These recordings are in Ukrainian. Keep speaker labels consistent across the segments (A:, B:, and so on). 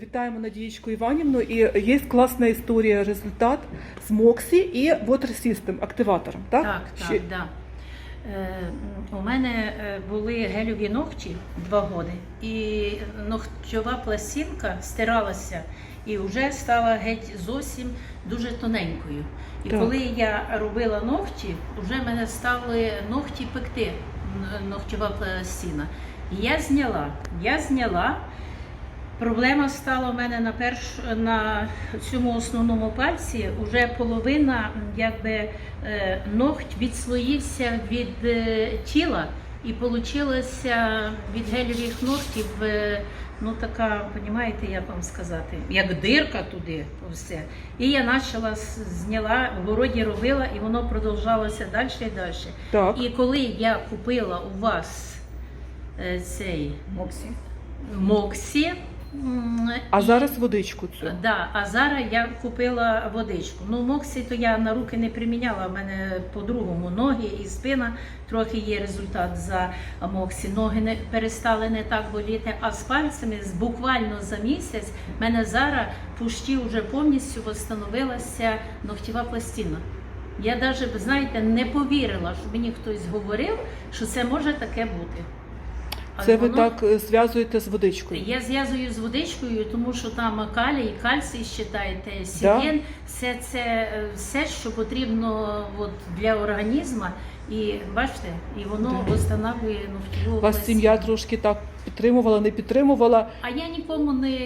A: Вітаємо Надієчку Іванівну. І є класна історія, результат з Моксі і Water System, активатором. Так,
B: Так, так,
A: Ще-
B: да. Е, у мене е, були гелеві ногті два роки, і ногтьова пластинка стиралася і вже стала геть зовсім дуже тоненькою. І
A: Так.
B: коли я робила ногті, вже мене стали ногті пекти, ногтьова пластина. І я зняла, я зняла. Проблема стала у мене на перш на цьому основному пальці. Уже половина, якби е, ногть відслоївся від е, тіла, і получилося від гелевих ногтів. е, Ну така, розумієте, як вам сказати, як дирка туди, все. І я почала зняла, в городі робила, і воно продовжалося далі і далі.
A: Так.
B: І коли я купила у вас цей
A: Моксі.
B: Моксі.
A: А
B: і-
A: зараз водичку цю.
B: Да, а зараз я купила водичку. Ну, Моксі то я на руки не приміняла. У мене по-другому ноги і спина трохи є результат за Моксі. Ноги не перестали не так боліти, а з пальцями з- буквально за місяць в мене зараз пущі вже повністю встановилася ногтєва пластина. Я навіть, знаєте, не повірила, що мені хтось говорив, що це може таке бути.
A: Це ви
B: воно-
A: так е, зв'язуєте з водичкою.
B: я зв'язую з водичкою, тому що там калій, кальцій считаєте, да? все це е, все, що потрібно от, для організму. І бачите, і воно
A: Да.
B: встановлює ногтєву
A: Вас сім'я трошки так підтримувала, не підтримувала.
B: А я нікому не,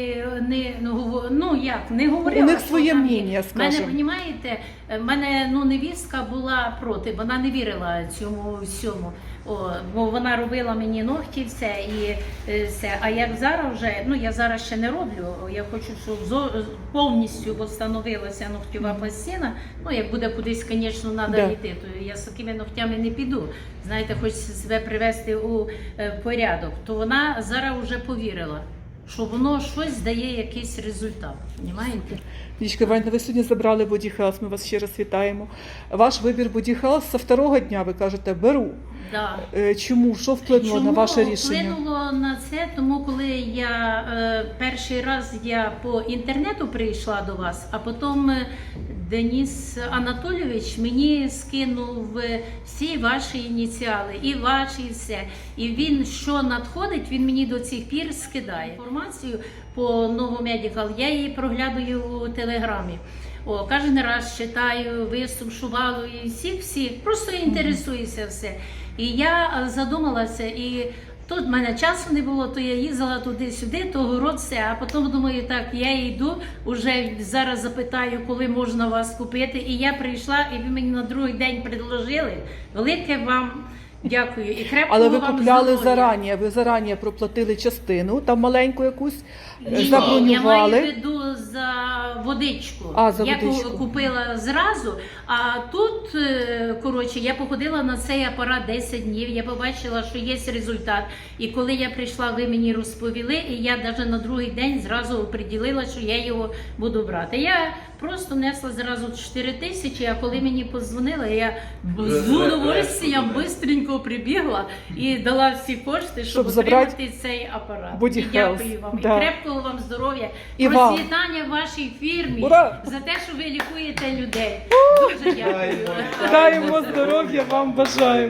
B: не, говорю, ну як, не говорила.
A: У них своє мнення,
B: В Мене, розумієте, в мене ну, невістка була проти, вона не вірила цьому всьому. О, бо вона робила мені ногті все і е, все. А як зараз вже, ну я зараз ще не роблю. Я хочу, щоб зо- повністю встановилася ногтєва пластина. Ну, як буде кудись, звісно, треба
A: Да.
B: йти, то я з такими ногтями не піду. Знаєте, хоч себе привести у е, порядок, то вона зараз вже повірила, що воно щось дає якийсь результат. Понімаєте?
A: Надієчка Іванівна, ви сьогодні забрали Body Health, ми вас ще раз вітаємо. Ваш вибір Body Health з второго дня, ви кажете, беру.
B: Да.
A: Е, Чому? Що вплинуло на ваше рішення?
B: вплинуло на це? Тому коли я е, перший раз я по інтернету прийшла до вас, а потім е, Деніс Анатолійович мені скинув е, всі ваші ініціали, і ваші, і все. І він що надходить, він мені до цих пір скидає інформацію по Нову Медикал. Я її проглядаю у телеграмі. О, кожен раз читаю виступ Шувалу і всіх всіх, просто інтересуюся все. І я е, задумалася, і тут в мене часу не було, то я їздила туди-сюди, то город. А потім думаю, так, я йду, уже зараз запитаю, коли можна вас купити. І я прийшла, і ви мені на другий день предложили. Велике вам дякую. І крепкого
A: Але ви
B: вам
A: купляли
B: здоров'я.
A: зарані, ви зарані проплатили частину, там маленьку якусь, е,
B: Ні. Я маю в виду за водичку.
A: А, за
B: я
A: водичку.
B: купила зразу. А тут, е, коротше, я походила на цей апарат 10 днів. Я побачила, що є результат. І коли я прийшла, ви мені розповіли, і я навіть на другий день зразу оприділила, що я його буду брати. Я просто несла зразу 4 тисячі, а коли мені подзвонили, я з удовольствием швидко прибігла і дала всі кошти, щоб,
A: Щоб
B: отримати цей апарат.
A: Body
B: І дякую
A: Health.
B: вам.
A: Да.
B: І крепкого вам здоров'я.
A: І вам.
B: Процвітання вашій фірмі
A: Ура!
B: за те, що ви лікуєте людей. Дуже дякую.
A: Даємо здоров'я, вам бажаємо.